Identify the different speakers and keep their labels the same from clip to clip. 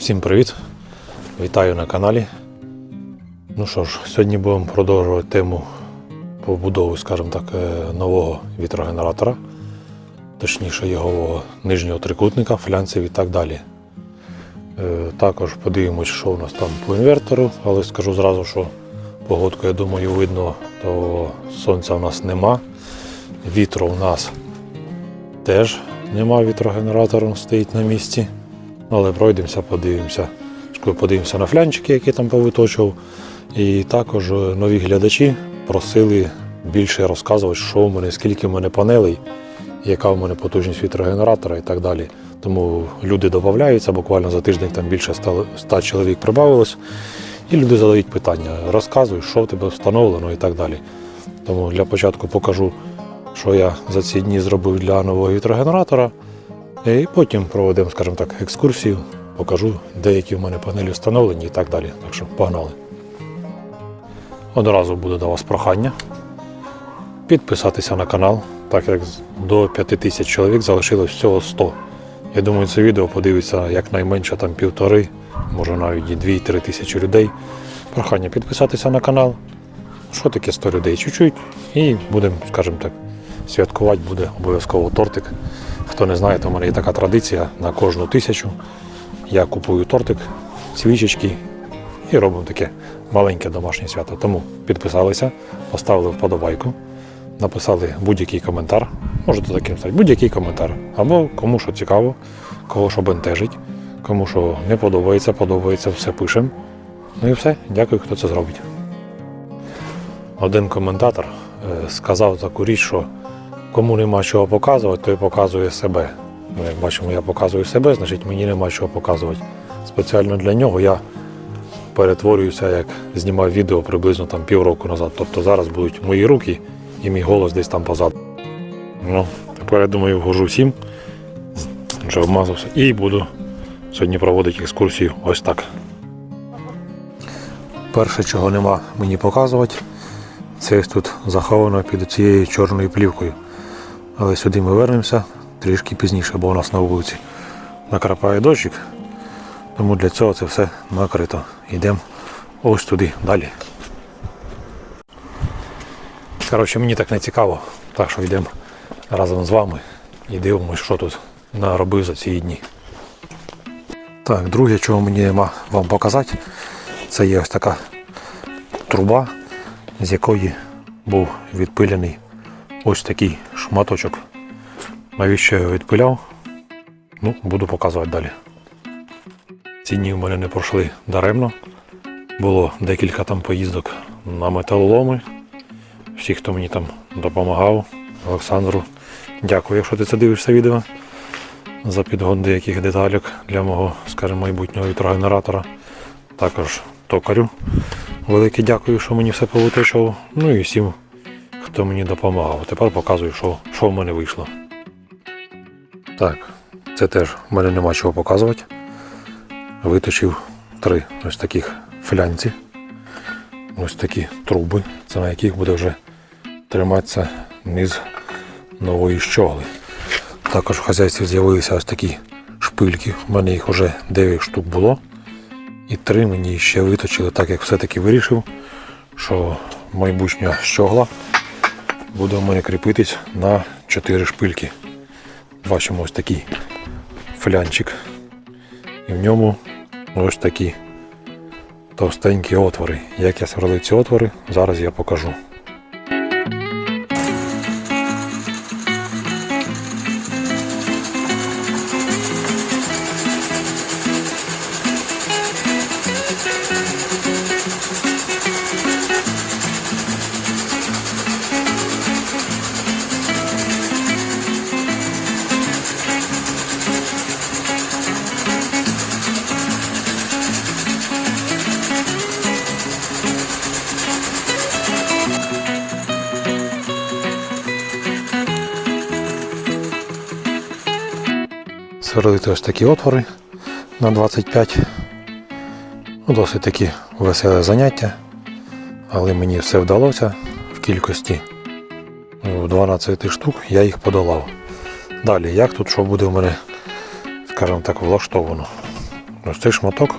Speaker 1: Всім привіт! Вітаю на каналі. Ну що ж, сьогодні будемо продовжувати тему побудови, скажімо так, е, нового вітрогенератора, точніше його нижнього трикутника, флянців і так далі. Е, Також подивимось, що у нас там по інвертору, але скажу зразу, що погодку, я думаю, видно, то сонця у нас нема. Вітру у нас теж нема вітрогенератор, стоїть на місці. Але пройдемося, подивимося. Подивимося на флянчики, які там повиточував. І також е, нові глядачі просили більше розказувати, що в мене, скільки в мене панелей, яка в мене потужність вітрогенератора і так далі. Тому люди додаються, буквально за тиждень там більше 100 100 чоловік прибавилось. І люди задають питання, розказуй, що в тебе встановлено і так далі. Тому для початку покажу, що я за ці дні зробив для нового вітрогенератора. І потім проведемо, скажімо так, екскурсію, покажу, деякі в мене панелі встановлені і так далі. Так що погнали. Одразу буде до вас прохання підписатися на канал, так як до 5 тисяч чоловік залишилось всього 100. Я думаю, це відео подивиться якнайменше там півтори, може навіть і 2-3 тисячі людей. Прохання підписатися на канал. Що таке 100 людей? Чуть-чуть. І будемо, скажімо так, святкувати буде обов'язково тортик. Хто не знає, то в мене є така традиція на кожну тисячу. Я купую тортик, свічечки і робимо таке маленьке домашнє свято. Тому підписалися, поставили вподобайку, написали будь-який коментар. Можете таким стати, будь-який коментар. Або кому що цікаво, кого що бентежить, кому що не подобається, подобається, все пишемо. Ну і все. Дякую, хто це зробить. Один коментатор е, сказав таку річ, що кому нема чого показувати, той показує себе. Ну, як бачимо, я показую себе, значить мені нема чого показувати. Спеціально для нього я перетворююся, як знімав відео приблизно там півроку назад. Тобто зараз будуть мої руки і мій голос десь там позаду. Ну, тепер я думаю, вгожу всім, вже обмазався, і буду сьогодні проводити екскурсію ось так. Перше, чого нема мені показувати, це тут заховано під цією чорною плівкою. Але сюди ми вернемося трішки пізніше, бо у нас на вулиці накрапає дощик. Тому для цього це все накрито. Йдемо ось туди далі. Коротше, мені так не цікаво, так що йдемо разом з вами і дивимося, що тут наробив за ці дні. Так, друге, чого мені нема вам показати, це є ось така труба, з якої був відпилений ось такий шматочок. Навіщо я його відпиляв? Ну, буду показувати далі. Ці дні в мене не пройшли даремно. Було декілька там поїздок на металоломи. Всі, хто мені там допомагав, Олександру, дякую, якщо ти це дивишся відео. За підгон деяких деталек для мого, скажімо, майбутнього вітрогенератора. Також токарю. Велике дякую, що мені все повиточував. Ну і всім, хто мені допомагав. Тепер показую, що, що в мене вийшло. Так, це теж в мене нема чого показувати. Виточив три ось таких флянці. Ось такі труби, це на яких буде вже триматися низ нової щогли. Також в хазяйстві з'явилися ось такі шпильки. У мене їх вже 9 штук було. І три мені ще виточили, так як все-таки вирішив, що майбутня щогла буде у кріпитись на 4 шпильки. Бачимо ось такий флянчик. І в ньому ось такі товстенькі отвори. Як я сверлив ці отвори, зараз я покажу. Сверлити ось такі отвори на 25. Ну, Досить таки веселе заняття, але мені все вдалося в кількості ну, 12 штук, я їх подолав. Далі, як тут що буде в мене, скажімо так, влаштовано. ось цей шматок,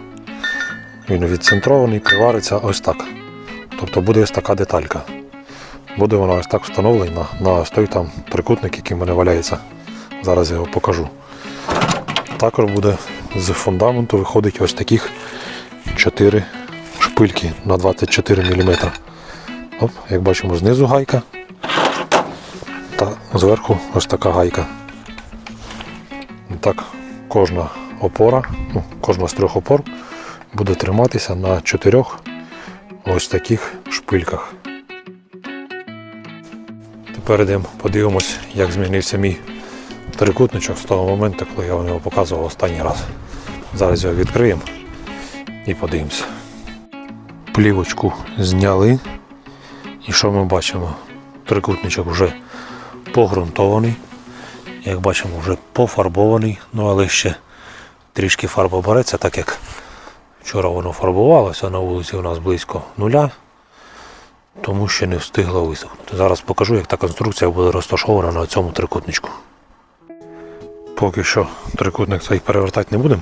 Speaker 1: він відцентрований, привариться ось так. Тобто буде ось така деталька. Буде вона ось так встановлена на ось той там трикутник, який в мене валяється. Зараз я його покажу. Також буде з фундаменту виходить ось таких 4 шпильки на 24 мм. Оп, як бачимо, знизу гайка та зверху ось така гайка. Так, кожна опора, ну, кожна з трьох опор буде триматися на чотирьох ось таких шпильках. Тепер йдемо, подивимось, як змінився мій трикутничок з того моменту, коли я вам його показував останній раз. Зараз його відкриємо і подивимося. Плівочку зняли. І що ми бачимо? Трикутничок вже погрунтований. Як бачимо, вже пофарбований, ну але ще трішки фарба береться, так як вчора воно фарбувалося на вулиці у нас близько нуля, тому ще не встигло висохнути. Зараз покажу, як та конструкція буде розташована на цьому трикутничку. Поки що трикутник цей перевертати не будемо,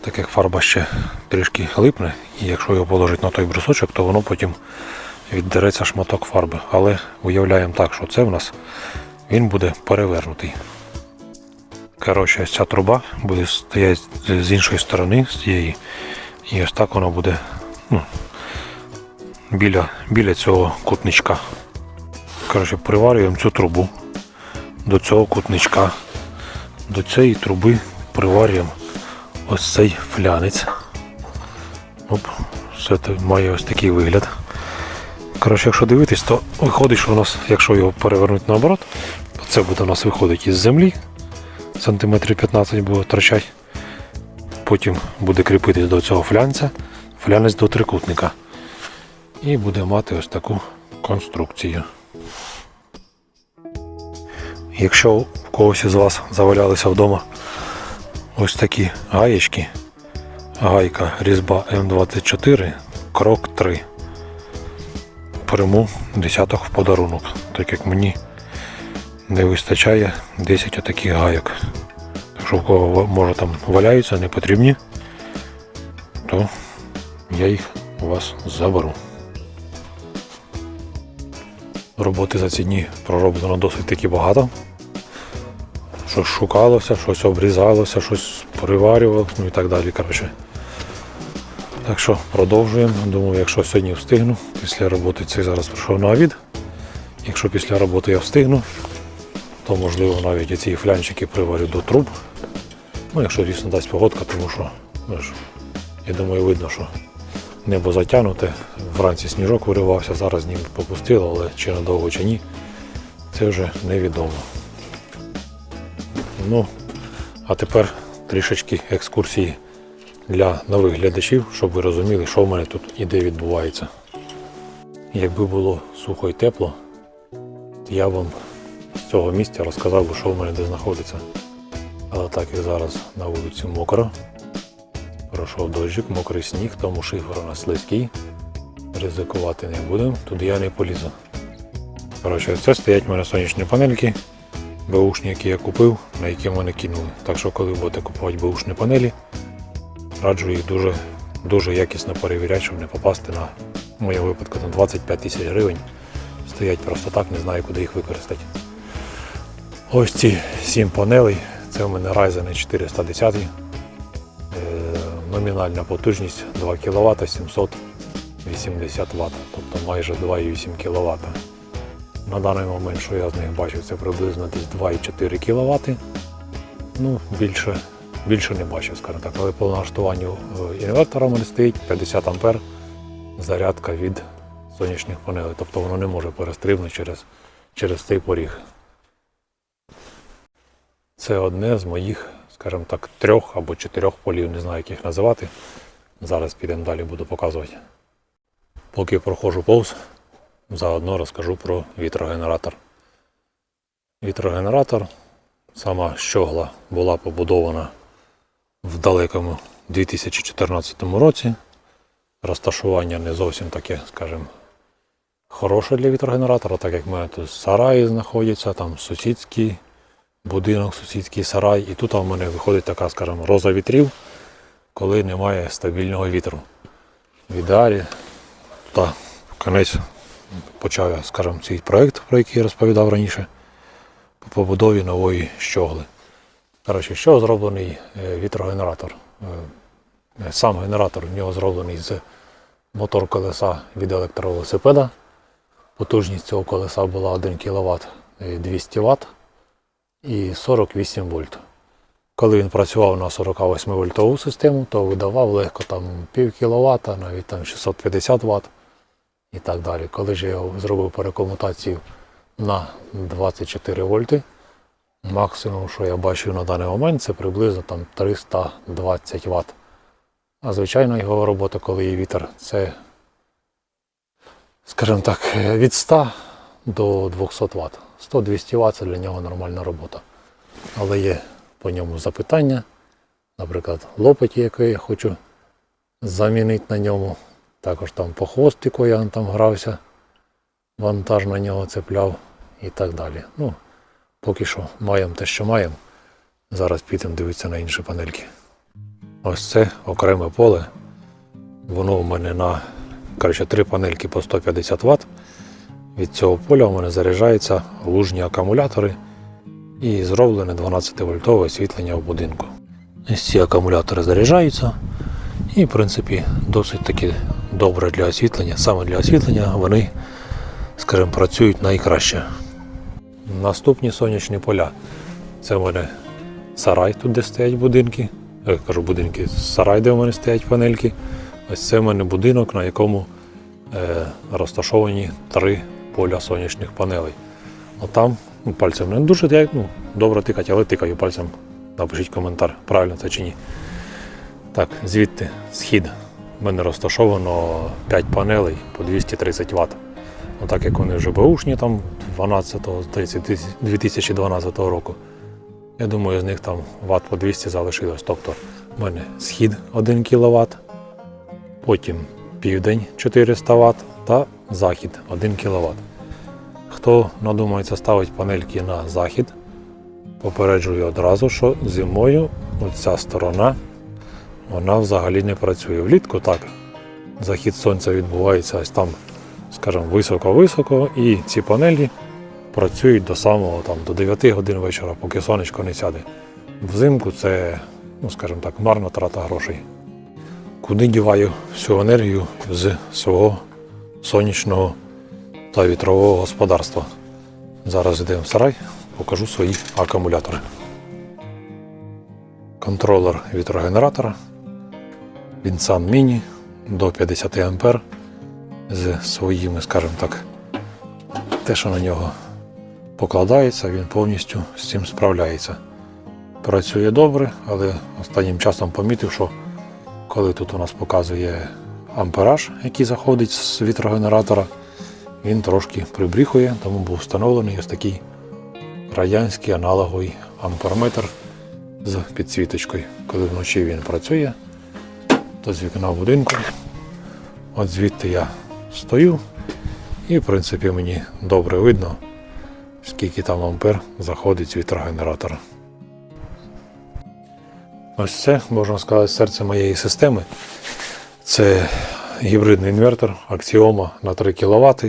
Speaker 1: так як фарба ще трішки липне, і якщо його положити на той брусочок, то воно потім віддереться шматок фарби. Але уявляємо так, що це в нас він буде перевернутий. Коротше, ця труба буде стояти з- іншої сторони, з цієї. І ось так вона буде ну, біля, біля цього кутничка. Коротше, приварюємо цю трубу до цього кутничка. До цієї труби приварюємо ось цей флянець. Оп, все це має ось такий вигляд. Коротше, якщо дивитись, то виходить, що у нас, якщо його перевернути наоборот, то це буде у нас виходить із землі. Сантиметрів 15 буде втрачати. Потім буде кріпитись до цього флянця, флянець до трикутника. І буде мати ось таку конструкцію. Якщо у когось із вас завалялися вдома ось такі гаєчки, гайка різьба М24, крок 3 прийму десяток в подарунок, так як мені не вистачає 10 отаких гайок. Так що в кого може там валяються, не потрібні, то я їх у вас заберу. Роботи за ці дні пророблено досить таки багато. Щось шукалося, щось обрізалося, щось приварювалося, ну і так далі. Коротше. Так що продовжуємо. Думаю, якщо сьогодні встигну, після роботи цей зараз прийшов на обід. Якщо після роботи я встигну, то можливо навіть і ці флянчики приварю до труб. Ну, якщо дійсно дасть погодка, тому що ну, я думаю, видно, що небо затягнуте. Вранці сніжок виривався, зараз ніби попустило, але чи надовго чи ні, це вже невідомо. Ну, а тепер трішечки екскурсії для нових глядачів, щоб ви розуміли, що в мене тут і де відбувається. Якби було сухо і тепло, я вам з цього місця розказав би, що в мене де знаходиться. Але так як зараз на вулиці мокро, пройшов дощик, мокрий сніг, тому шифер нас слизький. Ризикувати не будемо, туди я не полізу. Коротше, це стоять в мене сонячні панельки, беушні, які я купив, на які мене кинули. Так що коли будете купувати беушні панелі, раджу їх дуже, дуже якісно перевіряти, щоб не попасти на в моєму випадку на 25 тисяч гривень. Стоять просто так, не знаю, куди їх використати. Ось ці 7 панелей, це у мене Ryzen 410. Е, Номінальна потужність 2 кВт 780 Вт, тобто майже 2,8 кВт. На даний момент, що я з них бачу, це приблизно десь 2,4 кВт. Ну, більше, більше не бачу, скажімо так. Але по налаштуванню е, інвертора в мене стоїть 50 А зарядка від сонячних панелей. Тобто воно не може перестрибнути через, через цей поріг. Це одне з моїх, скажімо так, трьох або чотирьох полів, не знаю, як їх називати. Зараз підемо далі, буду показувати. Поки проходжу повз, заодно розкажу про вітрогенератор. Вітрогенератор, сама щогла була побудована в далекому 2014 році. Розташування не зовсім таке, скажімо, хороше для вітрогенератора, так як мене тут сараї знаходяться, там сусідський будинок, сусідський сарай. І тут у мене виходить така, скажімо, роза вітрів. коли немає стабільного вітру. В ідеалі та кінець почав я, скажімо, цей проєкт, про який я розповідав раніше, по побудові нової щогли. Коротше, що зроблений е, вітрогенератор? Е, Сам генератор в нього зроблений з мотор колеса від електровелосипеда. Потужність цього колеса була 1 кВт 200 Вт і 48 вольт. Коли він працював на 48 вольтову систему, то видавав легко там пів кВт, навіть там 650 Вт і так далі. Коли ж я зробив перекомутацію на 24 вольти, максимум, що я бачив на даний момент, це приблизно там 320 Вт. А звичайно, його робота, коли є вітер, це, скажімо так, від 100 до 200 Вт. 100-200 Вт це для нього нормальна робота. Але є по ньому запитання. Наприклад, лопаті, який я хочу замінити на ньому. Також там по хвостику я там грався, вантаж на нього цепляв і так далі. Ну, поки що маємо те, що маємо. Зараз підемо дивитися на інші панельки. Ось це окреме поле. Воно у мене на коротше, три панельки по 150 Вт. Від цього поля у мене заряджаються лужні акумулятори і зроблене 12 вольтове освітлення в будинку. Ось ці акумулятори заряджаються і, в принципі, досить таки добре для освітлення. Саме для освітлення вони, скажімо, працюють найкраще. Наступні сонячні поля. Це в мене сарай, тут де стоять будинки. Я кажу будинки, сарай, де в мене стоять панельки. Ось це в мене будинок, на якому е, розташовані три поля сонячних панелей. Отам ну, пальцем не дуже я, ну, добре тикати, але тикаю пальцем. Напишіть коментар, правильно це чи ні. Так, звідти схід. У мене розташовано 5 панелей по 230 Вт. Ну, так як вони вже беушні там 12 2012 року. Я думаю, з них там Вт по 200 залишилось. Тобто в мене схід 1 кВт, потім південь 400 Вт та захід 1 кВт. Хто надумається ставити панельки на захід, попереджую одразу, що зимою оця сторона вона взагалі не працює. Влітку так. Захід сонця відбувається ось там, скажімо, високо-високо, і ці панелі працюють до самого там, до 9 годин вечора, поки сонечко не сяде. Взимку це, ну скажімо так, марна трата грошей. Куди діваю всю енергію з свого сонячного та вітрового господарства. Зараз йдемо в сарай, покажу свої акумулятори. Контролер вітрогенератора Vinsan Mini до 50 А з своїми, скажімо так, те, що на нього покладається, він повністю з цим справляється. Працює добре, але останнім часом помітив, що коли тут у нас показує ампераж, який заходить з вітрогенератора, він трошки прибріхує, тому був встановлений ось такий радянський аналоговий амперметр з підсвіточкою. Коли вночі він працює, з вікна будинку, от звідти я стою, і в принципі мені добре видно, скільки там ампер заходить з вітрогенератора. Ось це, можна сказати, серце моєї системи. Це гібридний інвертор Axioma на 3 кВт,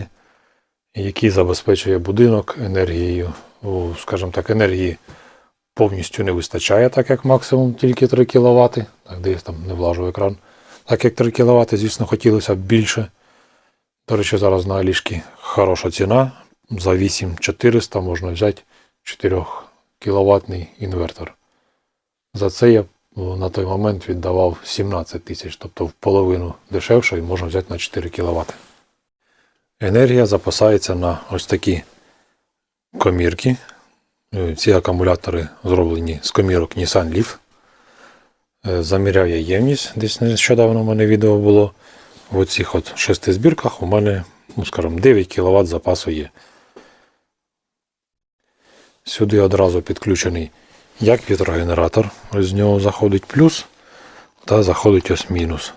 Speaker 1: який забезпечує будинок енергією. Скажімо так, енергії повністю не вистачає, так як максимум тільки 3 кВт. Так, десь там не влажу екран. Так як 3 кВт, звісно, хотілося б більше. До речі, зараз на Алішки хороша ціна. За 8400 можна взяти 4 кВт інвертор. За це я на той момент віддавав 17 тисяч, тобто в половину дешевше і можна взяти на 4 кВт. Енергія запасається на ось такі комірки. Е, Ці акумулятори зроблені з комірок Nissan Leaf. Е, Заміряв я ємність, десь нещодавно в мене відео було. В оцих от шести збірках у мене, ну скажімо, 9 кВт запасу є. Сюди одразу підключений як вітрогенератор, з нього заходить плюс та заходить ось мінус.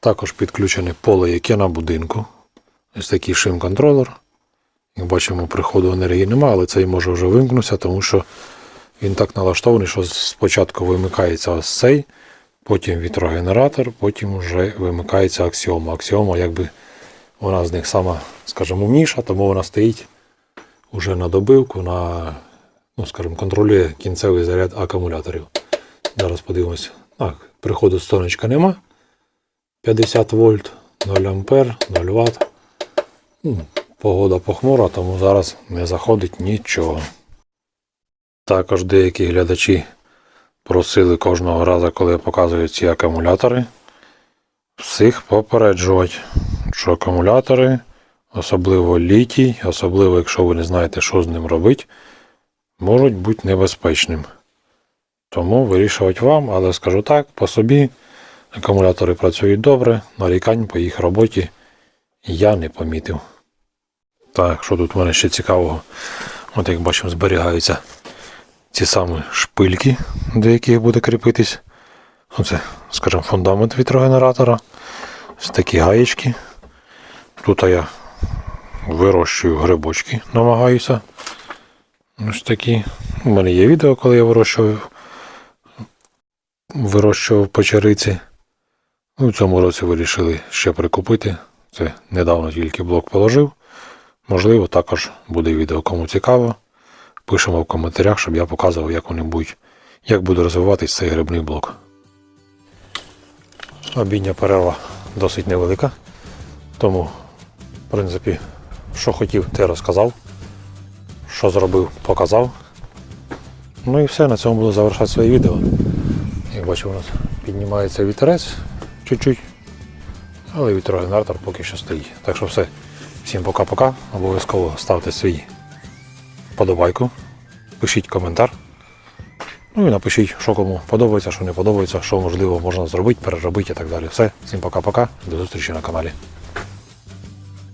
Speaker 1: Також підключене поле, яке на будинку. Ось такий шим-контролер. Як бачимо, приходу енергії немає, але цей може вже вимкнутися, тому що він так налаштований, що спочатку вимикається ось цей, потім вітрогенератор, потім вже вимикається аксіома. Аксіома, якби вона з них сама, скажімо, умніша, тому вона стоїть уже на добивку, на, ну, скажімо, контролює кінцевий заряд акумуляторів. Зараз подивимося. Так, приходу сонечка нема. 50 вольт, 0 ампер, 0 ватт. Погода похмура, тому зараз не заходить нічого. Також деякі глядачі просили кожного разу, коли я показую ці акумулятори, всіх попереджувати, що акумулятори, особливо літій, особливо якщо ви не знаєте, що з ним робити, можуть бути небезпечним. Тому вирішувати вам, але скажу так, по собі акумулятори працюють добре, нарікань по їх роботі я не помітив. Так, що тут в мене ще цікавого? От як бачимо, зберігаються ці самі шпильки, до яких буде кріпитись. Оце, скажімо, фундамент вітрогенератора. Ось такі гаєчки. Тут я вирощую грибочки, намагаюся. Ось такі. У мене є відео, коли я вирощував, вирощував печериці. Ну, в цьому році вирішили ще прикупити. Це недавно тільки блок положив. Можливо, також буде відео, кому цікаво. Пишемо в коментарях, щоб я показував, як вони будуть, як буде розвиватись цей грибний блок. Обідня перерва досить невелика. Тому, в принципі, що хотів, те розказав. Що зробив, показав. Ну і все, на цьому буду завершати своє відео. Як бачимо, у нас піднімається вітерець чуть-чуть. Але вітрогенератор поки що стоїть. Так що все. Всім пока-пока. Обов'язково ставте свій подобайку, пишіть коментар. Ну і напишіть, що кому подобається, що не подобається, що можливо можна зробити, переробити і так далі. Все. Всім пока-пока. До зустрічі на каналі.